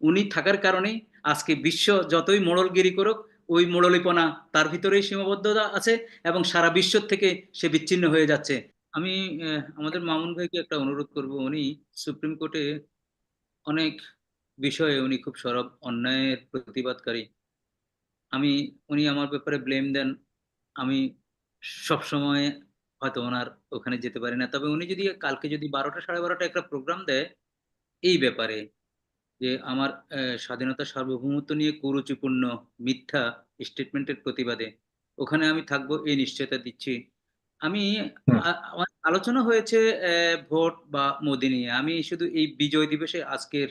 উনি থাকার কারণে আজকে বিশ্ব যতই মোড়লগিরি করুক, ওই মোড়লিপনা তার ভিতরেই সীমাবদ্ধতা আছে এবং সারা বিশ্ব থেকে সে বিচ্ছিন্ন হয়ে যাচ্ছে। আমি আমাদের মামুন ভাইকে একটা অনুরোধ করব। উনি সুপ্রিম কোর্টে অনেক বিষয়ে উনি খুব সরব, অন্যায়ের প্রতিবাদকারী। আমি, উনি আমার ব্যাপারে ব্লেম দেন। আমি সব সময় হয়তো ওনার ওখানে যেতে পারি না। তবে উনি যদি কালকে যদি বারোটা, সাড়ে বারোটা একটা প্রোগ্রাম দেয়, এই ব্যাপারে যে আমার স্বাধীনতা সার্বভৌমত্ব নিয়ে কুরুচিপূর্ণ মিথ্যা স্টেটমেন্টের প্রতিবাদে। ওখানে আমি থাকব এই নিশ্চয়তা দিচ্ছি। আমি আলোচনা হয়েছে ভোট বা মোদি নিয়ে। আমি শুধু এই বিজয় দিবসে আজকের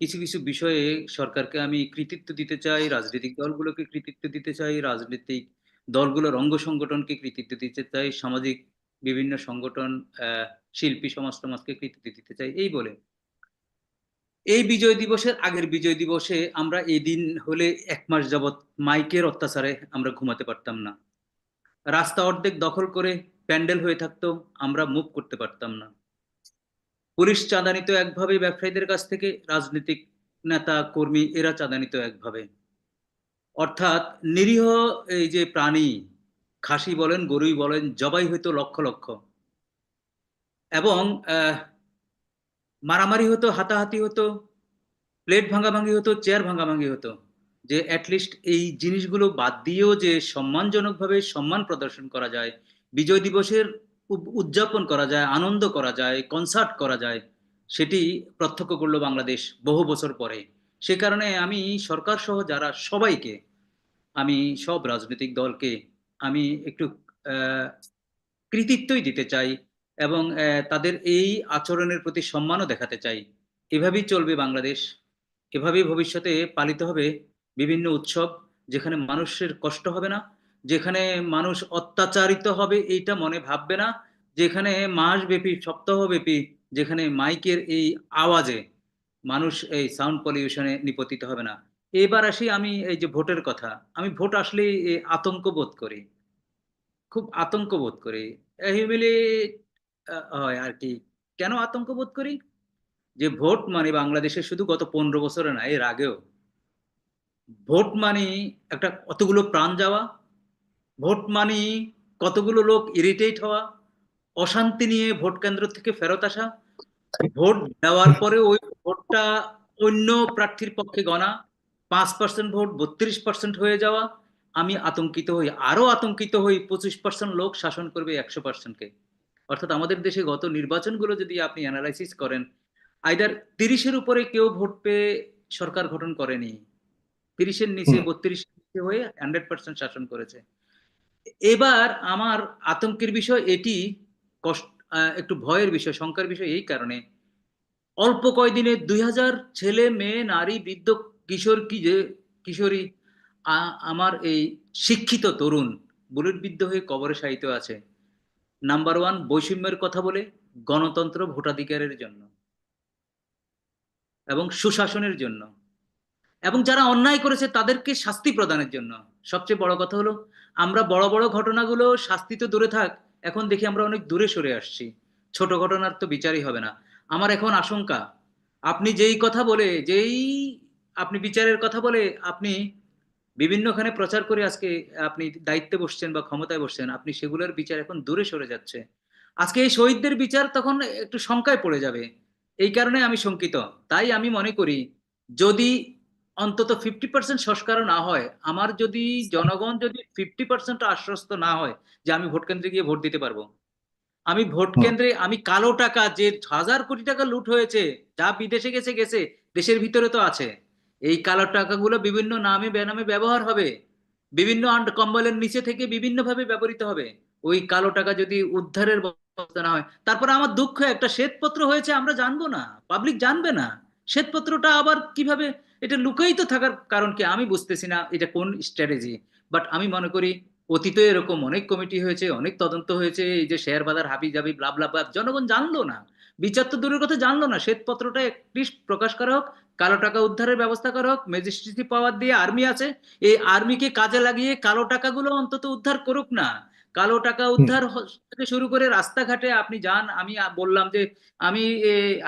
কিছু কিছু বিষয়ে সরকারকে আমি কৃতিত্ব দিতে চাই রাজনৈতিক দলগুলোকে কৃতিত্ব দিতে চাই রাজনৈতিক দলগুলোর অঙ্গ সংগঠনকে কৃতিত্ব দিতে চাই সামাজিক বিভিন্ন সংগঠন আহ, শিল্পী সমাজ সমাজকে কৃতিত্ব দিতে চাই এই বলে। এই বিজয় দিবসের আগের বিজয় দিবসে আমরা এই দিন হলে এক মাস যাবৎ মাইকের অত্যাচারে আমরা ঘুমাতে পারতাম না। রাস্তা অর্ধেক দখল করে প্যান্ডেল হয়ে থাকতো, আমরা মুভ করতে পারতাম না। পুলিশ চাঁদা নিত একভাবে, ব্যবসায়ীদের কাছ থেকে রাজনৈতিক নেতা, কর্মী, এরা চাঁদা নিত একভাবে। অর্থাৎ নিরীহ এই যে প্রাণী, খাসি বলেন, গরুই বলেন, জবাই হইতো লক্ষ লক্ষ। এবং মারামারি হতো, হাতাহাতি হতো, প্লেট ভাঙাভাঙি হতো, চেয়ার ভাঙাভাঙি হতো, যে অ্যাটলিস্ট এই জিনিসগুলো বাদ দিয়েও যে সম্মানজনকভাবে সম্মান প্রদর্শন করা যায়, বিজয় দিবসের উদযাপন করা যায়, আনন্দ করা যায় কনসার্ট করা যায়, সেটি প্রত্যক্ষ করল বাংলাদেশ বহু বছর পরে। সে কারণে আমি সরকার সহ যারা সবাইকে, আমি সব রাজনৈতিক দলকে, আমি একটু কৃতিত্বই দিতে চাই এবং তাদের এই আচরণের প্রতি সম্মানও দেখাতে চাই। এভাবেই চলবে বাংলাদেশ। এভাবেই ভবিষ্যতে পালিত হবে বিভিন্ন উৎসব, যেখানে মানুষের কষ্ট হবে না, যেখানে মানুষ অত্যাচারিত হবে এইটা মনে ভাববে না, যেখানে মাসব্যাপী, সপ্তাহব্যাপী, যেখানে মাইকের এই আওয়াজে মানুষ এই সাউন্ড পলিউশনে নিপতিত হবে না। এবার আসি আমি এই যে ভোটের কথা। আমি ভোট আসলেই আতঙ্ক বোধ করি। খুব আতঙ্ক বোধ করি। হিউমিলি হয় আর কি। কেন আতঙ্ক বোধ করি? যে ভোট মানে বাংলাদেশে শুধু গত পনেরো বছরে না, এর আগেও। ভোট মানে একটা কতগুলো প্রাণ যাওয়া, ভোট মানে কতগুলো লোক ইরিটেট হওয়া, অশান্তি নিয়ে ভোট কেন্দ্র থেকে ফেরত আসা, ভোট দেওয়ার পরে ওই ভোটটা অন্য প্রার্থীর পক্ষে গণা, পাঁচ পার্সেন্ট ভোট, বত্রিশ পার্সেন্ট হয়ে যাওয়া, আমি আতঙ্কিত হই আরও আতঙ্কিত হই, পঁচিশ পার্সেন্ট লোক শাসন করবে একশো পার্সেন্টকে অর্থাৎ আমাদের দেশে গত নির্বাচনগুলো যদি আপনি অ্যানালাইসিস করেন আইদার তিরিশের উপরে কেউ ভোট পেয়ে সরকার গঠন করেনি তিরিশের নিচে। বত্রিশের নিচে হয়ে হান্ড্রেড পার্সেন্ট শাসন করেছে এবার আমার আতঙ্কের বিষয় এটি কষ্ট একটু ভয়ের বিষয় শঙ্কার বিষয় এই কারণে অল্প কয়দিনে দুই হাজার ছেলে মেয়ে নারী বৃদ্ধ কিশোর কি যে কিশোরী আমার এই শিক্ষিত তরুণ বুলেট বিদ্ধ হয়ে কবরে সাহিত্য আছে নাম্বার ওয়ান বৈষম্যের কথা বলে গণতন্ত্র ভোটাধিকারের জন্য এবং সুশাসনের জন্য। এবং যারা অন্যায় করেছে তাদেরকে শাস্তি প্রদানের জন্য। সবচেয়ে বড় কথা হলো, আমরা বড় বড় ঘটনাগুলো শাস্তি তো দূরে থাক, এখন দেখি আমরা অনেক দূরে সরে আসছি। ছোট ঘটনার তো বিচারই হবে না। আমার এখন আশঙ্কা, আপনি যেই কথা বলে, যেই আপনি বিচারের কথা বলে, আপনি বিভিন্নখানে প্রচার করে আজকে আপনি দায়িত্বে বসছেন বা ক্ষমতায় বসছেন আপনি সেগুলোর বিচার এখন দূরে সরে যাচ্ছে। আজকে এই শহীদদের বিচার তখন একটু শঙ্কায় পড়ে যাবে। এই কারণে আমি শঙ্কিত। তাই আমি মনে করি যদি অন্তত ফিফটি পার্সেন্ট সংস্কারও না হয় আমার যদি জনগণ যদি ফিফটি পার্সেন্ট আশ্বস্ত না হয় যে আমি ভোট কেন্দ্রে গিয়ে ভোট দিতে পারব। আমি ভোট কেন্দ্রে আমি কালো টাকা যে হাজার কোটি টাকা লুট হয়েছে যা বিদেশে গেছে গেছে দেশের ভিতরে তো আছে। এই কালো টাকাগুলো বিভিন্ন নামে বেনামে ব্যবহার হবে। বিভিন্ন কম্বলের নিচে থেকে বিভিন্ন ভাবে ব্যবহৃত হবে। ওই কালো টাকা যদি উদ্ধারের ব্যবস্থা না হয়, তারপরে আমার দুঃখ, একটা শ্বেতপত্র হয়েছে, আমরা জানব না পাবলিক জানবে না। শ্বেতপত্রটা আবার কীভাবে, এটা লুকায়িত থাকার কারণ কি আমি বুঝতেছি না, এটা কোন স্ট্র্যাটেজি বাট আমি মনে করি, অতীতে এরকম অনেক কমিটি হয়েছে, অনেক তদন্ত হয়েছে, এই যে শেয়ার বাজার হাবি জাবি ব্লা ব্লা ব্লা জনগণ জানলো না। বিচার তো দূরের কথা, জানলো না। শ্বেতপত্রটা একলিস্ট প্রকাশ করা হোক কালো টাকা উদ্ধারের ব্যবস্থা করা হোক ম্যাজিস্ট্রেসি পাওয়ার দিয়ে আর্মি আছে। এই আর্মিকে কাজে লাগিয়ে কালো টাকাগুলো অন্তত উদ্ধার করুক না। কালো টাকা উদ্ধার থেকে শুরু করে রাস্তাঘাটে আপনি যান আমি বললাম যে আমি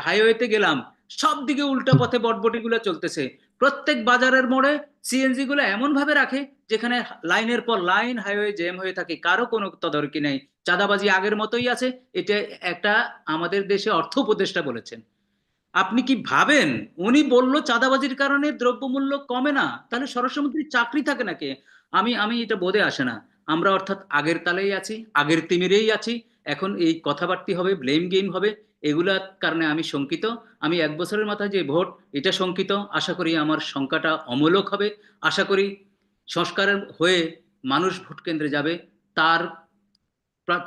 হাইওয়েতে গেলাম সব দিকে উল্টা পথে বটবটি গুলো চলতেছে। প্রত্যেক বাজারের মোড়ে সিএনজি গুলো এমন ভাবে রাখে যেখানে লাইনের পর লাইন হাইওয়ে জ্যাম হয়ে থাকে কারও কোনো তদারকি নেই। চাঁদাবাজি আগের মতোই আছে এটা একটা আমাদের দেশে অর্থ উপদেষ্টা বলেছেন। আপনি কি ভাবেন? উনি বলল, চাঁদাবাজির কারণে দ্রব্যমূল্য কমে না। তাহলে স্বরাষ্ট্রমন্ত্রীর চাকরি থাকে নাকি? আমি আমি এটা বোধে আসে না। আমরা অর্থাৎ আগের তালেই আছি, আগের তিমিরেই আছি। এখন এই কথাবার্তি হবে ব্লেম গেম হবে। এগুলার কারণে আমি শঙ্কিত। আমি এক বছরের মাথায় যে ভোট, এটা শঙ্কিত। আশা করি আমার শঙ্কাটা অমূলক হবে। আশা করি সংস্কারের হয়ে মানুষ ভোট কেন্দ্রে যাবে। তার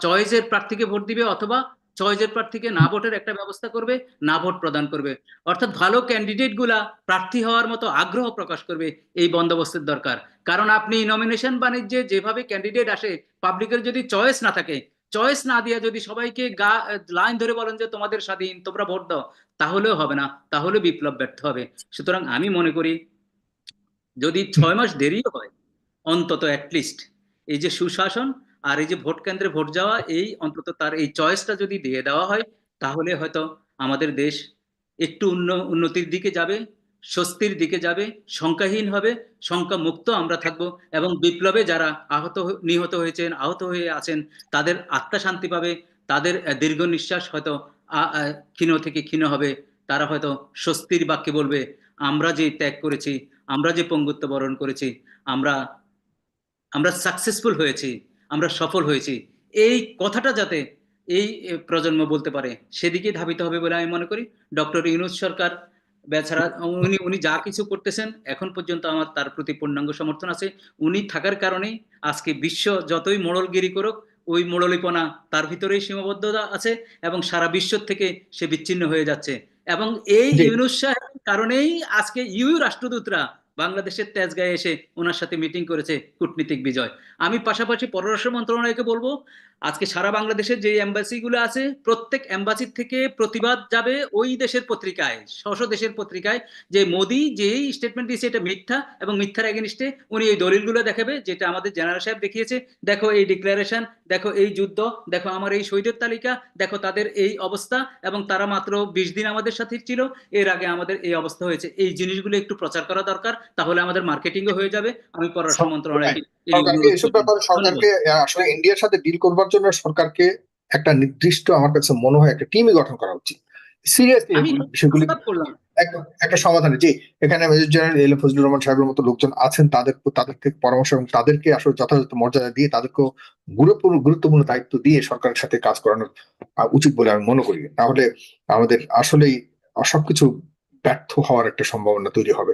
চয়েসের প্রার্থীকে ভোট দিবে অথবা চয়েসের প্রার্থীকে না ভোটের একটা ব্যবস্থা করবে, না ভোট প্রদান করবে। অর্থাৎ ভালো ক্যান্ডিডেটগুলা প্রার্থী হওয়ার মতো আগ্রহ প্রকাশ করবে এই বন্দোবস্তের দরকার। কারণ আপনি নমিনেশন বাণিজ্যে যেভাবে ক্যান্ডিডেট আসে পাবলিকের যদি চয়েস না থাকে চয়েস না দিয়ে যদি সবাইকে গা লাইন ধরে বলেন যে তোমাদের স্বাধীন, তোমরা ভোট দাও, তাহলেও হবে না, তাহলে বিপ্লব ব্যর্থ হবে। সুতরাং আমি মনে করি, যদি ছয় মাস দেরিও হয়, অন্তত অ্যাটলিস্ট এই যে সুশাসন আর এই যে ভোট কেন্দ্রে ভোট যাওয়া, এই অন্তত তার এই চয়েসটা যদি দিয়ে দেওয়া হয়, তাহলে হয়তো আমাদের দেশ একটু উন্নতির দিকে যাবে, স্বস্তির দিকে যাবে সংখ্যাহীন হবে সংখ্যা মুক্ত আমরা থাকব এবং বিপ্লবে যারা আহত নিহত হয়েছেন, আহত হয়ে আছেন, তাদের আত্মা শান্তি পাবে, তাদের দীর্ঘ নিঃশ্বাস হয়তো ক্ষীণ থেকে ক্ষীণ হবে, তারা হয়তো স্বস্তির বাক্যে বলবে, আমরা যে ত্যাগ করেছি, আমরা যে পঙ্গুত্ব বরণ করেছি, আমরা আমরা সাকসেসফুল হয়েছি। আমরা সফল হয়েছি। এই কথাটা যাতে এই প্রজন্ম বলতে পারে সেদিকে ধাবিত হবে বলে আমি মনে করি। ডক্টর ইউনুস সরকার বেছাড়া উনি উনি যা কিছু করতেছেন এখন পর্যন্ত আমার তার প্রতি পূর্ণাঙ্গ সমর্থন আছে। উনি থাকার কারণেই আজকে বিশ্ব যতই মোড়লগিরি করুক ওই মোড়লিপনা তার ভিতরেই সীমাবদ্ধতা আছে এবং সারা বিশ্ব থেকে সে বিচ্ছিন্ন হয়ে যাচ্ছে। এবং এই ইউনুস সাহেবের কারণেই আজকে ইউ রাষ্ট্রদূতরা বাংলাদেশের তেজগাঁয়ে এসে ওনার সাথে মিটিং করেছে কূটনীতিক বিজয়। আমি পাশাপাশি পররাষ্ট্র মন্ত্রণালয়কে বলব, আজকে সারা বাংলাদেশের যে এম্বাসি গুলো আছে, প্রত্যেক এম্বাসির থেকে প্রতিবাদ যাবে ওই দেশের পত্রিকায়, স্ব দেশের পত্রিকায় যে মোদি যেই স্টেটমেন্ট দিয়েছে এটা মিথ্যা এবং মিথ্যার এগেনিস্টে উনি এই দলিলগুলো দেখাবে, যেটা আমাদের জেনারেল সাহেব দেখিয়েছে, দেখো এই ডিক্লারেশন দেখো এই যুদ্ধ, দেখো আমার এই শহীদের তালিকা, দেখো তাদের এই অবস্থা এবং তারা মাত্র বিশ দিন আমাদের সাথে ছিল, এর আগে আমাদের এই অবস্থা হয়েছে। এই জিনিসগুলো একটু প্রচার করা দরকার তাহলে আমাদের মার্কেটিংও হয়ে যাবে। আমি পররাষ্ট্র মন্ত্রণালয় সরকারকে আসলে ইন্ডিয়ার সাথে ডিল করবার জন্য সরকারকে একটা নির্দিষ্ট আমার কাছে মনে হয় একটা টিমই গঠন করা উচিত। সিরিয়াসলি বিষয়গুলি একটা সমাধানে। যে এখানে major general L Fazlur Rahman সাহেবের মতো লোকজন আছেন তাদের তাদের থেকে পরামর্শ এবং তাদেরকে আসলে যথাযথ মর্যাদা দিয়ে তাদেরকে গুরুত্বপূর্ণ গুরুত্বপূর্ণ দায়িত্ব দিয়ে সরকারের সাথে কাজ করানো উচিত বলে আমি মনে করি। তাহলে আমাদের আসলেই সবকিছু ব্যর্থ হওয়ার একটা সম্ভাবনা তৈরি হবে।